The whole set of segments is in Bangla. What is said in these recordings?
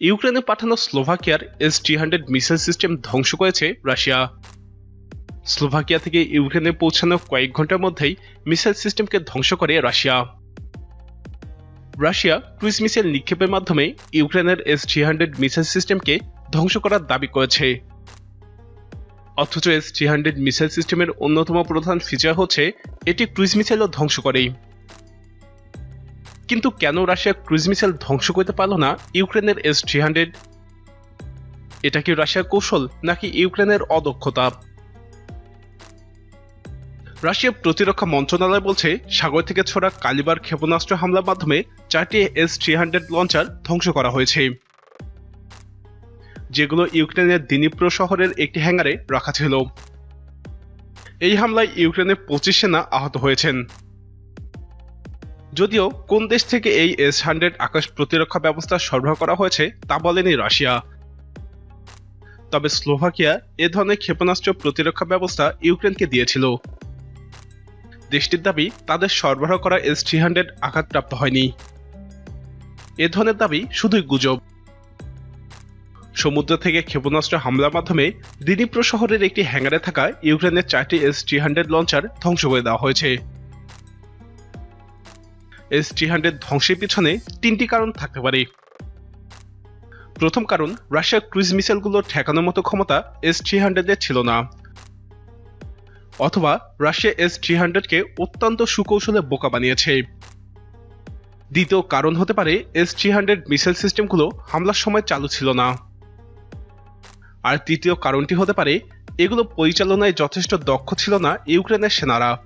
ইউক্রেনে পাঠানো স্লোভাকিয়ার S T hundred missile system ধ্বংস করেছে রাশিয়া। স্লোভাকিয়া থেকে ইউক্রেনে পৌঁছানো কয়েক ঘণ্টার মধ্যেই মিসাইল সিস্টেমকে ধ্বংস করে রাশিয়া। রাশিয়া ক্রুইজ মিসাইল নিক্ষেপের মাধ্যমে ইউক্রেনের এস থ্রি হান্ড্রেড মিসাইল সিস্টেমকে ধ্বংস করার দাবি করেছে। অথচ এস থ্রি হান্ড্রেড মিসাইল সিস্টেমের অন্যতম প্রধান ফিচার হচ্ছে, এটি ক্রুইজ মিসাইলও ধ্বংস করে কিন্তু কেন রাশিয়া ক্রুইজ মিসাইল ধ্বংস করতে পারল না? ইউক্রেনের এস থ্রি হান্ড্রেড এটা কি রাশিয়ার কৌশল, নাকি ইউক্রেনের অদক্ষতা? রাশিয়ার প্রতিরক্ষা মন্ত্রণালয় বলছে, সাগর থেকে ছোড়া কালিবার ক্ষেপণাস্ত্র হামলার মাধ্যমে চারটি এস থ্রি হান্ড্রেড লঞ্চার ধ্বংস করা হয়েছে। যেগুলো ইউক্রেনের দিনীপ্র শহরের একটি হ্যাঙ্গারে রাখা ছিল। এই হামলায় ইউক্রেনের পঁচিশ সেনা আহত হয়েছেন। যদিও কোন দেশ থেকে এই এস হান্ড্রেড আকাশ প্রতিরক্ষা ব্যবস্থা সরবরাহ করা হয়েছে তা বলেনি রাশিয়া। তবে স্লোভাকিয়া এ ধরনের ক্ষেপণাস্ত্র প্রতিরক্ষা ব্যবস্থা ইউক্রেনকে দিয়েছিল। দেশটির দাবি তাদের সরবরাহ করা এস থ্রি হান্ড্রেড আঘাতপ্রাপ্ত হয়নি। এ ধরনের দাবি শুধুই গুজব। সমুদ্র থেকে ক্ষেপণাস্ত্র হামলার মাধ্যমে দিনিপ্রো শহরের একটি হ্যাঙ্গারে থাকা ইউক্রেনের চারটি এস থ্রি হান্ড্রেড লঞ্চার ধ্বংস করে দেওয়া হয়েছে। এস থ্রি হান্ড্রেড ধ্বংসের পিছনে তিনটি কারণ থাকতে পারে। প্রথম কারণ, রাশিয়ার ক্রুইজ মিসাইলগুলো ঠেকানোর মতো ক্ষমতা এস থ্রি হান্ড্রেডের ছিল না। অথবা, রাশিয়া এস থ্রি হান্ড্রেডকে অত্যন্ত সুকৌশলে বোকা বানিয়েছে। দ্বিতীয় কারণ হতে পারে, এস থ্রি হান্ড্রেড মিসাইল সিস্টেমগুলো হামলার সময় চালু ছিল না। আর তৃতীয় কারণটি হতে পারে, এগুলো পরিচালনায় যথেষ্ট দক্ষ ছিল না ইউক্রেনের সেনারা।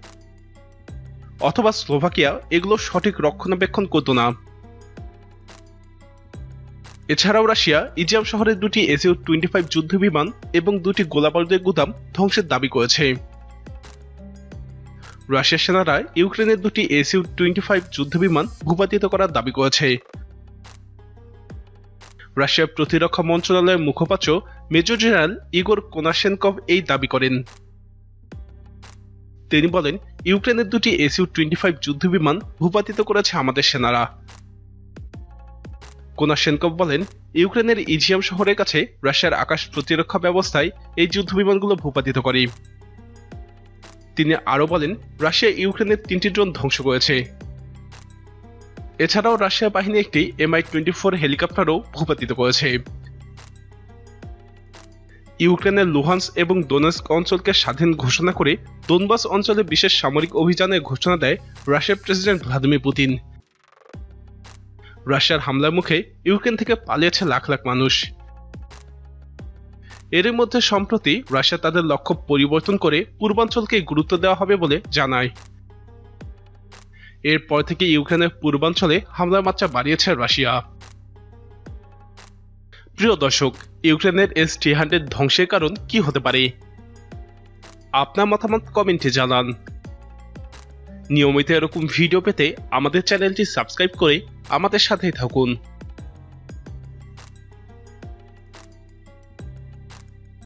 অথবা স্লোভাকিয়া এগুলো সঠিক রক্ষণাবেক্ষণ করত না। এছাড়াও রাশিয়া ইজিয়াম শহরের দুটি এসিও টোয়েন্টি ফাইভ যুদ্ধ বিমান এবং দুটি গোলাবারুদের গুদাম ধ্বংসের দাবি করেছে। রাশিয়ার সেনারা ইউক্রেনের দুটি এসিউ টোয়েন্টি ফাইভ যুদ্ধ বিমান ভূপাতিত করার দাবি করেছে। রাশিয়ার প্রতিরক্ষা মন্ত্রণালয়ের মুখপাত্র মেজর জেনারেল ইগোর কোনাশেনকভ এই দাবি করেন। তিনি বলেন ইউক্রেনের দুটি এসইউ টোয়েন্টি ফাইভ যুদ্ধ বিমান ভূপাতিত করেছে আমাদের সেনারা। কোনাশেনকভ বলেন, ইউক্রেনের ইজিয়াম শহরের কাছে রাশিয়ার আকাশ প্রতিরক্ষা ব্যবস্থায় এই যুদ্ধ বিমানগুলো ভূপাতিত করে। তিনি আরও বলেন, রাশিয়া ইউক্রেনের তিনটি ড্রোন ধ্বংস করেছে। এছাড়াও রাশিয়া বাহিনী একটি এমআই টোয়েন্টি ফোর হেলিকপ্টারও ভূপাতিত করেছে। ইউক্রেনের লুহান্স এবং ডোনেস্ক অঞ্চলকে স্বাধীন ঘোষণা করে দোনবাস অঞ্চলে বিশেষ সামরিক অভিযানের ঘোষণা দেয় রাশিয়ার প্রেসিডেন্ট ভ্লাদিমির পুতিন। রাশিয়ার হামলার মুখে ইউক্রেন থেকে পালিয়েছে লাখ লাখ মানুষ। এর মধ্যে সম্প্রতি রাশিয়া তাদের লক্ষ্য পরিবর্তন করে পূর্বাঞ্চলকে গুরুত্ব দেওয়া হবে বলে জানায়। এরপর থেকে ইউক্রেনের পূর্বাঞ্চলে হামলার মাত্রা বাড়িয়েছে রাশিয়া। প্রিয় দর্শক ইউক্রেনের এস থ্রি হান্ড্রেড ধ্বংসের কারণ কি হতে পারে? আপনার মতামত কমেন্টে জানান। নিয়মিত এরকম ভিডিও পেতে আমাদের চ্যানেলটি সাবস্ক্রাইব করে আমাদের সাথেই থাকুন।